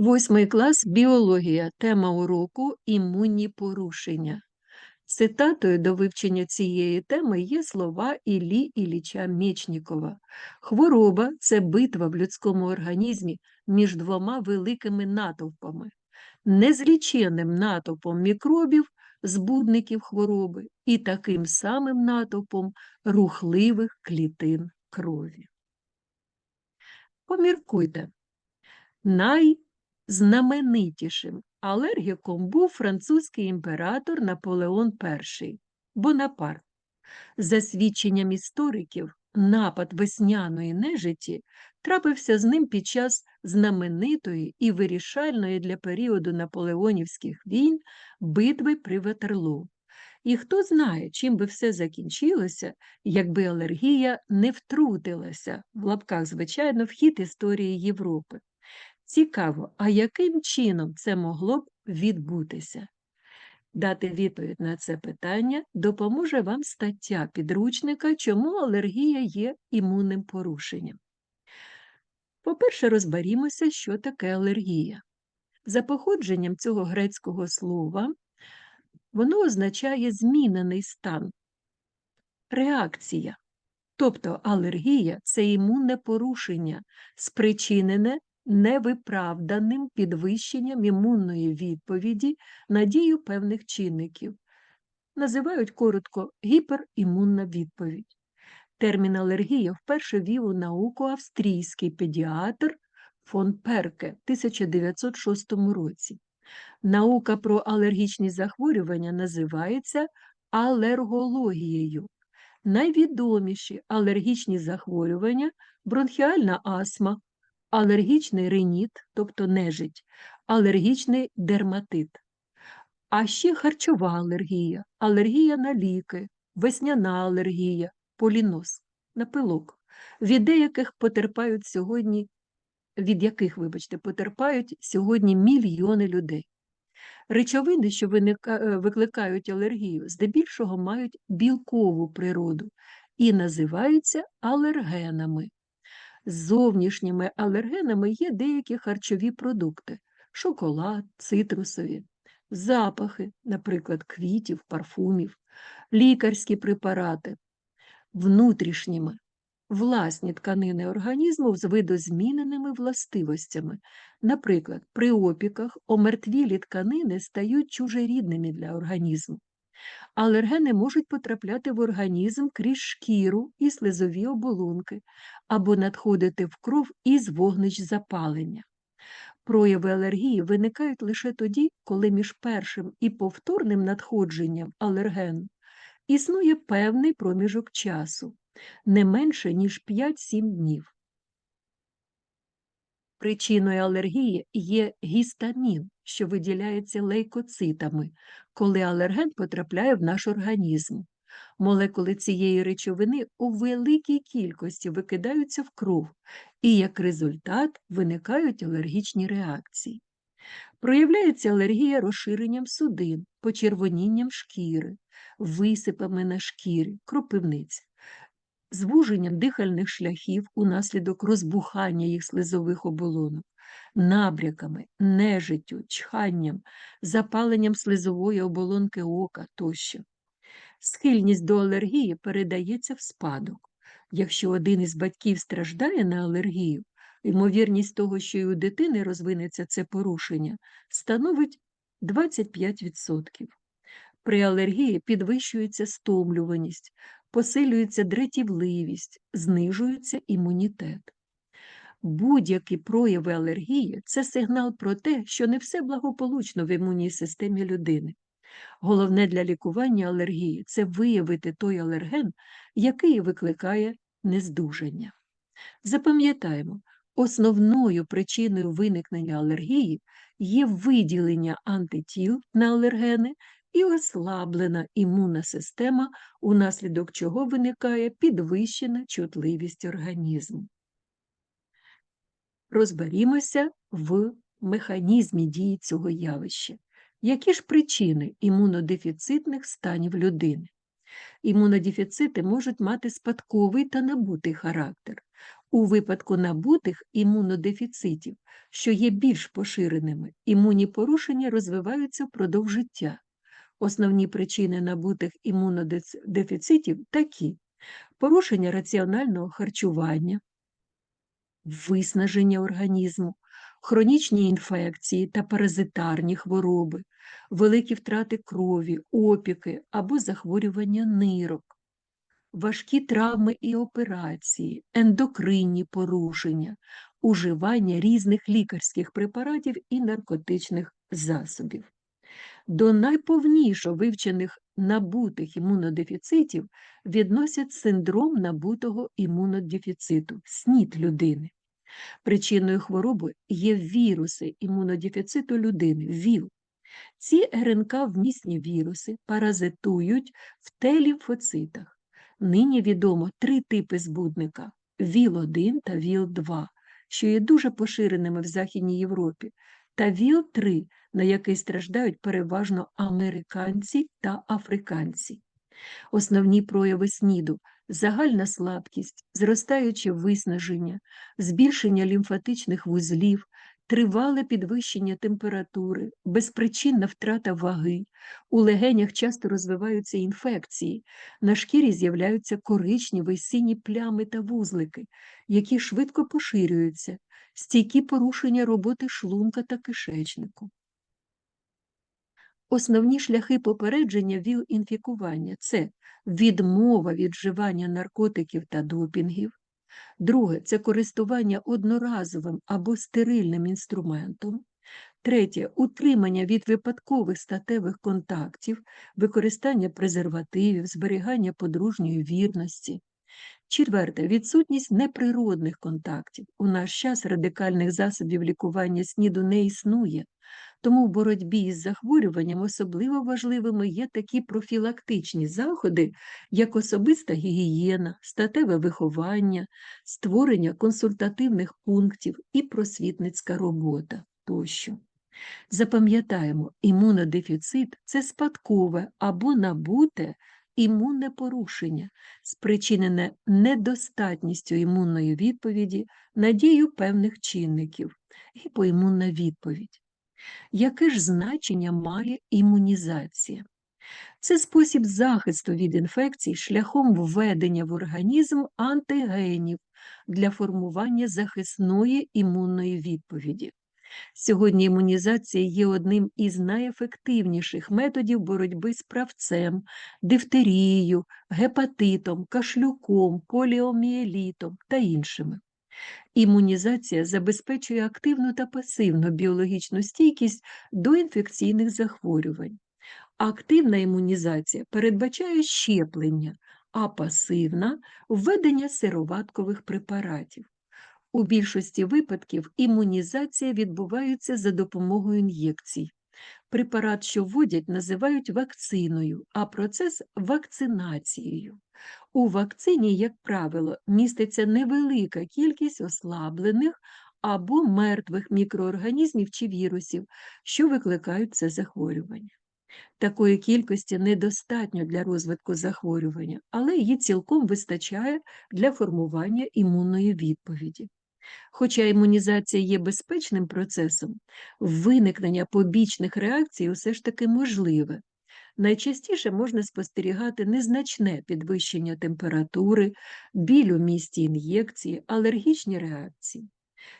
Восьмий клас біологія. Тема уроку імунні порушення. Цитатою до вивчення цієї теми є слова Іллі Ілліча Мєчнікова. Хвороба це битва в людському організмі між двома великими натовпами, незліченним натовпом мікробів, збудників хвороби і таким самим натовпом рухливих клітин крові. Поміркуйте. Найзнаменитішим алергіком був французький імператор Наполеон І Бонапарт. За свідченням істориків, напад весняної нежиті трапився з ним під час знаменитої і вирішальної для періоду наполеонівських війн битви при Ватерлоо. І хто знає, чим би все закінчилося, якби алергія не втрутилася в лапках, звичайно, в хід історії Європи. Цікаво, а яким чином це могло б відбутися? Дати відповідь на це питання допоможе вам стаття підручника, чому алергія є імунним порушенням. По-перше, розберімося, що таке алергія. За походженням цього грецького слова, воно означає змінений стан, реакція. Тобто алергія це імунне порушення, спричинене невиправданим підвищенням імунної відповіді на дію певних чинників. Називають коротко гіперімунна відповідь. Термін алергія вперше вів у науку австрійський педіатр фон Перке в 1906 році. Наука про алергічні захворювання називається алергологією. Найвідоміші алергічні захворювання бронхіальна астма, алергічний риніт, тобто нежить, алергічний дерматит. А ще харчова алергія, алергія на ліки, весняна алергія, поліноз, на пилок, від деяких потерпають сьогодні, від яких, вибачте, потерпають сьогодні мільйони людей. Речовини, що е, викликають алергію, здебільшого мають білкову природу і називаються алергенами. Зовнішніми алергенами є деякі харчові продукти шоколад, цитрусові, запахи, наприклад, квітів, парфумів, лікарські препарати, внутрішніми власні тканини організму з видозміненими властивостями. Наприклад, при опіках омертвілі тканини стають чужерідними для організму. Алергени можуть потрапляти в організм крізь шкіру і слизові оболонки або надходити в кров із вогнищ запалення. Прояви алергії виникають лише тоді, коли між першим і повторним надходженням алергену існує певний проміжок часу, не менше, ніж 5-7 днів. Причиною алергії є гістамін, що виділяється лейкоцитами, коли алерген потрапляє в наш організм. Молекули цієї речовини у великій кількості викидаються в кров, і як результат виникають алергічні реакції. Проявляється алергія розширенням судин, почервонінням шкіри, висипами на шкірі, кропивниць, звуженням дихальних шляхів унаслідок розбухання їх слизових оболонок, набряками, нежиттю, чханням, запаленням слизової оболонки ока тощо. Схильність до алергії передається в спадок. Якщо один із батьків страждає на алергію, ймовірність того, що і у дитини розвинеться це порушення, становить 25%. При алергії підвищується стомлюваність, посилюється дратівливість, знижується імунітет. Будь-які прояви алергії це сигнал про те, що не все благополучно в імунній системі людини. Головне для лікування алергії це виявити той алерген, який викликає нездужання. Запам'ятаємо, основною причиною виникнення алергії є виділення антитіл на алергени і ослаблена імунна система, унаслідок чого виникає підвищена чутливість організму. Розберімося в механізмі дії цього явища. Які ж причини імунодефіцитних станів людини? Імунодефіцити можуть мати спадковий та набутий характер. У випадку набутих імунодефіцитів, що є більш поширеними, імунні порушення розвиваються впродовж життя. Основні причини набутих імунодефіцитів такі: порушення раціонального харчування, виснаження організму, хронічні інфекції та паразитарні хвороби, великі втрати крові, опіки або захворювання нирок, важкі травми і операції, ендокринні порушення, уживання різних лікарських препаратів і наркотичних засобів. До найповніше вивчених набутих імунодефіцитів відносять синдром набутого імунодефіциту, СНІД людини. Причиною хвороби є віруси імунодефіциту людини, ВІЛ. Ці РНК вмісні віруси паразитують в Т-лімфоцитах. Нині відомо три типи збудника ВІЛ-1 та ВІЛ-2, що є дуже поширеними в Західній Європі, та ВІЛ-3, на який страждають переважно американці та африканці. Основні прояви СНІДу загальна слабкість, зростаюче виснаження, збільшення лімфатичних вузлів, тривале підвищення температури, безпричинна втрата ваги, у легенях часто розвиваються інфекції, на шкірі з'являються коричневі сині плями та вузлики, які швидко поширюються, стійкі порушення роботи шлунка та кишечнику. Основні шляхи попередження ВІЛ-інфікування це відмова від вживання наркотиків та допінгів. Друге це користування одноразовим або стерильним інструментом. Третє утримання від випадкових статевих контактів, використання презервативів, зберігання подружньої вірності. Четверте відсутність неприродних контактів. У наш час радикальних засобів лікування СНІДу не існує. Тому в боротьбі із захворюванням особливо важливими є такі профілактичні заходи, як особиста гігієна, статеве виховання, створення консультативних пунктів і просвітницька робота тощо. Запам'ятаємо, імунодефіцит це спадкове або набуте імунне порушення, спричинене недостатністю імунної відповіді на дію певних чинників, гіпоімунна відповідь. Яке ж значення має імунізація? Це спосіб захисту від інфекцій шляхом введення в організм антигенів для формування захисної імунної відповіді. Сьогодні імунізація є одним із найефективніших методів боротьби з правцем, дифтерією, гепатитом, кашлюком, поліоміелітом та іншими. Імунізація забезпечує активну та пасивну біологічну стійкість до інфекційних захворювань. Активна імунізація передбачає щеплення, а пасивна введення сироваткових препаратів. У більшості випадків імунізація відбувається за допомогою ін'єкцій. Препарат, що вводять, називають вакциною, а процес вакцинацією. У вакцині, як правило, міститься невелика кількість ослаблених або мертвих мікроорганізмів чи вірусів, що викликають це захворювання. Такої кількості недостатньо для розвитку захворювання, але її цілком вистачає для формування імунної відповіді. Хоча імунізація є безпечним процесом, виникнення побічних реакцій усе ж таки можливе. Найчастіше можна спостерігати незначне підвищення температури, біль у місті ін'єкції, алергічні реакції.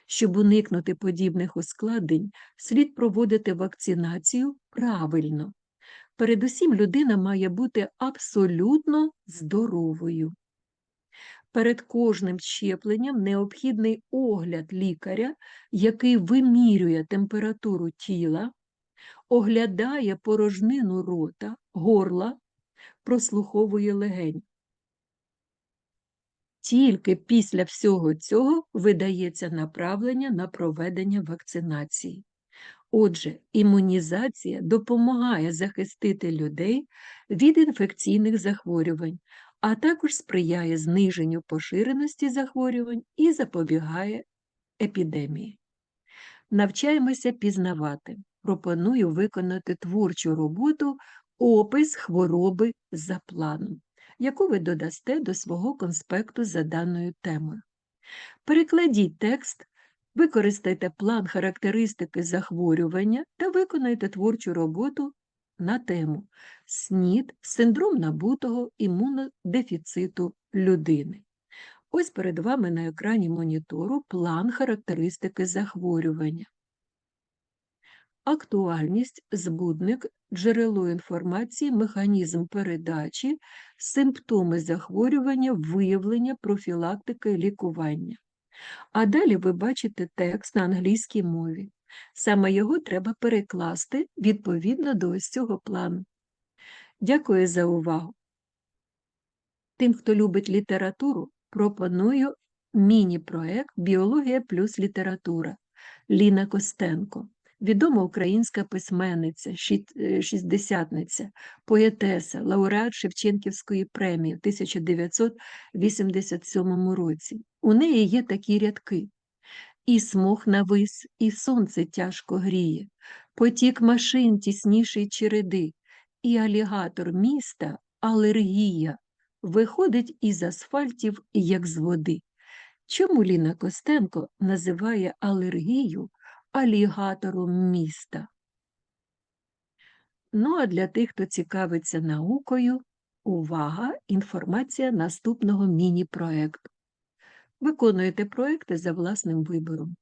Щоб уникнути подібних ускладнень, слід проводити вакцинацію правильно. Передусім людина має бути абсолютно здоровою. Перед кожним щепленням необхідний огляд лікаря, який вимірює температуру тіла, оглядає порожнину рота, горла, прослуховує легень. Тільки після всього цього видається направлення на проведення вакцинації. Отже, імунізація допомагає захистити людей від інфекційних захворювань, а також сприяє зниженню поширеності захворювань і запобігає епідемії. Навчаємося пізнавати. Пропоную виконати творчу роботу опис хвороби за планом, яку ви додасте до свого конспекту за даною темою. Перекладіть текст, використайте план характеристики захворювання та виконайте творчу роботу на тему СНІД, синдром набутого імунодефіциту людини. Ось перед вами на екрані монітору план характеристики захворювання. Актуальність, збудник, джерело інформації, механізм передачі, симптоми захворювання, виявлення, профілактика і лікування. А далі ви бачите текст на англійській мові. Саме його треба перекласти відповідно до ось цього плану. Дякую за увагу. Тим, хто любить літературу, пропоную міні-проект Біологія плюс література Ліна Костенко, відома українська письменниця, шістдесятниця, поетеса, лауреат Шевченківської премії в 1987 році. У неї є такі рядки. І смог навис, і сонце тяжко гріє, потік машин тісніший череди, і алігатор міста алергія виходить із асфальтів, як з води. Чому Ліна Костенко називає алергію алігатором міста? Ну, а для тих, хто цікавиться наукою, увага, інформація наступного міні-проекту. Виконуєте проекти за власним вибором.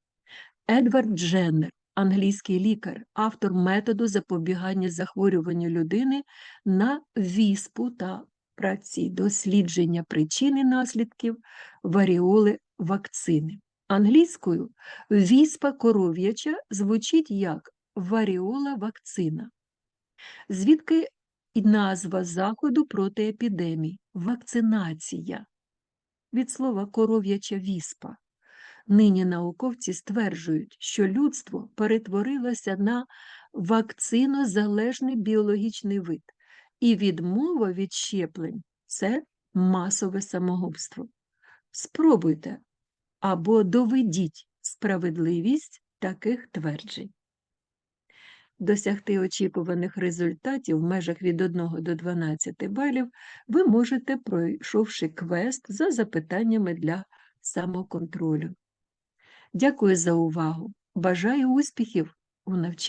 Едвард Дженнер, англійський лікар, автор методу запобігання захворюванню людини на віспу та праці дослідження причин наслідків варіоли вакцини. Англійською віспа коров'яча звучить як варіола вакцина. Звідки і назва заходу проти епідемій вакцинація від слова коров'яча віспа. Нині науковці стверджують, що людство перетворилося на вакцинозалежний біологічний вид, і відмова від щеплень це масове самогубство. Спробуйте або доведіть справедливість таких тверджень. Досягти очікуваних результатів в межах від 1 до 12 балів ви можете, пройшовши квест за запитаннями для самоконтролю. Дякую за увагу. Бажаю успіхів у навчанні.